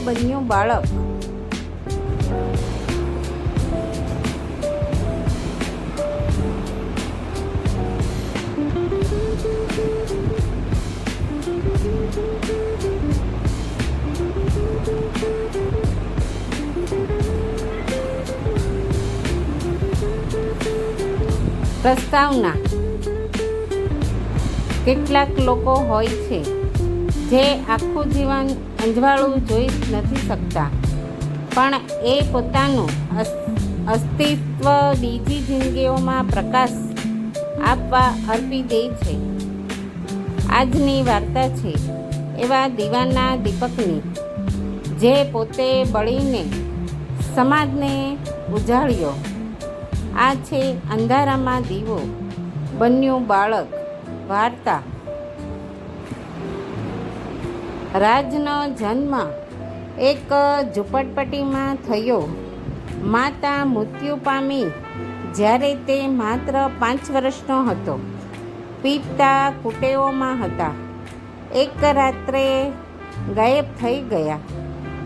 અંધારામાં દીવો બન્યું બાળક પ્રસ્તાવના કેટલાક લોકો હોય છે. જે આખું જીવન અંજવાળું જોઈ નથી શકતા. પણ એ પોતાનું અસ- અસ્તિત્વ બીજી જિંદગીઓમાં પ્રકાશ આપવા અર્પી દે છે. આજની વાર્તા છે એવા દીવાના દીપકની, જે પોતે બળીને સમાજને ઉજાળ્યો. આ છે અંધારામાં દીવો. બન્યું બાળક. વાર્તા. રાજનો જન્મ એક ઝૂંપડપટ્ટીમાં થયો. માતા મૃત્યુ પામી જ્યારે તે માત્ર પાંચ વર્ષનો હતો. પિતા કુટેવોમાં હતા. એક રાત્રે ગાયબ થઈ ગયા.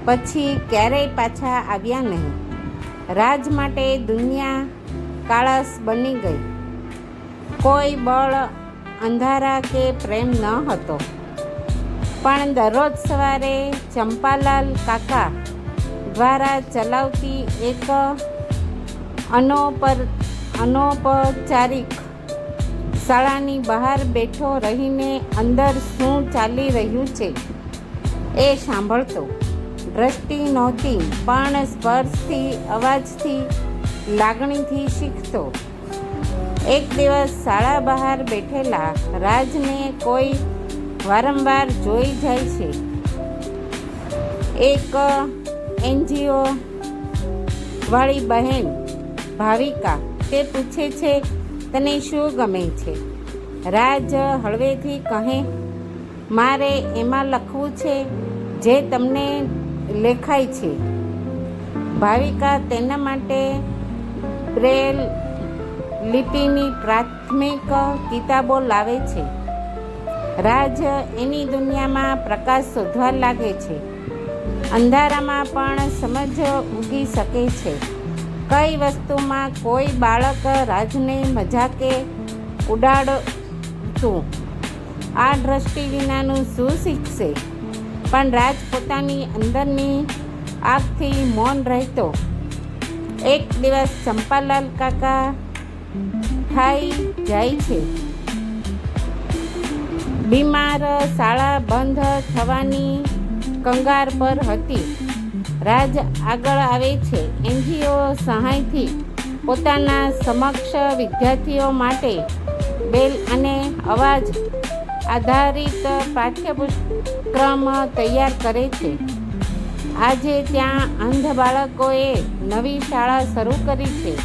પછી ક્યારેય પાછા આવ્યા નહીં. રાજ માટે દુનિયા કાળસ બની ગઈ. કોઈ બળ અંધારા કે પ્રેમ ન હતો. પણ દરરોજ સવારે ચંપાલાલ કાકા દ્વારા ચલાવતી એક અનોપર અનૌપચારિક શાળાની બહાર બેઠો રહીને અંદર શું ચાલી રહ્યું છે એ સાંભળતો દ્રષ્ટિ નહોતી, પણ સ્પર્શથી, અવાજથી, લાગણીથી શીખતો. એક દિવસ શાળા બહાર બેઠેલા રાજને કોઈ વારંવાર જોઈ જાય છે. એક એનજીઓ વાળી બહેન ભાવિકા તે પૂછે છે, તને શું ગમે છે? રાજ હળવેથી કહે, મારે એમાં લખવું છે, જે તમને લેખાય છે. ભાવિકા તેના માટે બ્રેલ લિપિની પ્રાથમિક કિતાબો લાવે છે. રાજ એની દુનિયામાં પ્રકાશ શોધવા લાગે છે. અંધારામાં પણ સમજ ઉગી શકે છે. કઈ વસ્તુમાં કોઈ બાળક રાજને મજાકે ઉડાડતું? આ દ્રષ્ટિ વિનાનું શું શીખશે? પણ રાજ પોતાની અંદરની આગથી મૌન રહેતો. એક દિવસ ચંપાલાલ કાકા ઠાઈ જાય છે. બીમાર, શાળા બંધ થવાની કંગાર પર હતી. રાજ આગળ આવે છે. એનજીઓ સહાયથી પોતાના સમક્ષ વિદ્યાર્થીઓ માટે બેલ અને અવાજ આધારિત પાઠ્યપુસ્તક્રમ તૈયાર કરે છે. આજે ત્યાં અંધ બાળકોએ નવી શાળા શરૂ કરી છે.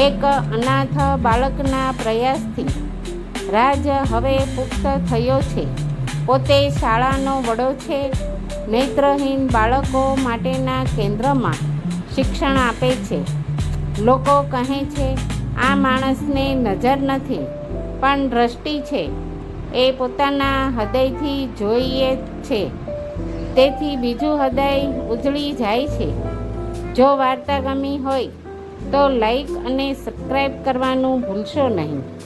એક અનાથ બાળકના પ્રયાસથી રાજ હવે પુખ્ત થયો છે. પોતે શાળાનો વડો છે. નેત્રહીન બાળકો માટેના કેન્દ્રમાં શિક્ષણ આપે છે. લોકો કહે છે, આ માણસને નજર નથી, પણ દ્રષ્ટિ છે. એ પોતાના હૃદયથી જોઈએ છે. તેથી બીજું હૃદય ઉજળી જાય છે. જો વાર્તા ગમી હોય, તો લાઈક અને સબસ્ક્રાઈબ કરવાનું ભૂલશો નહીં.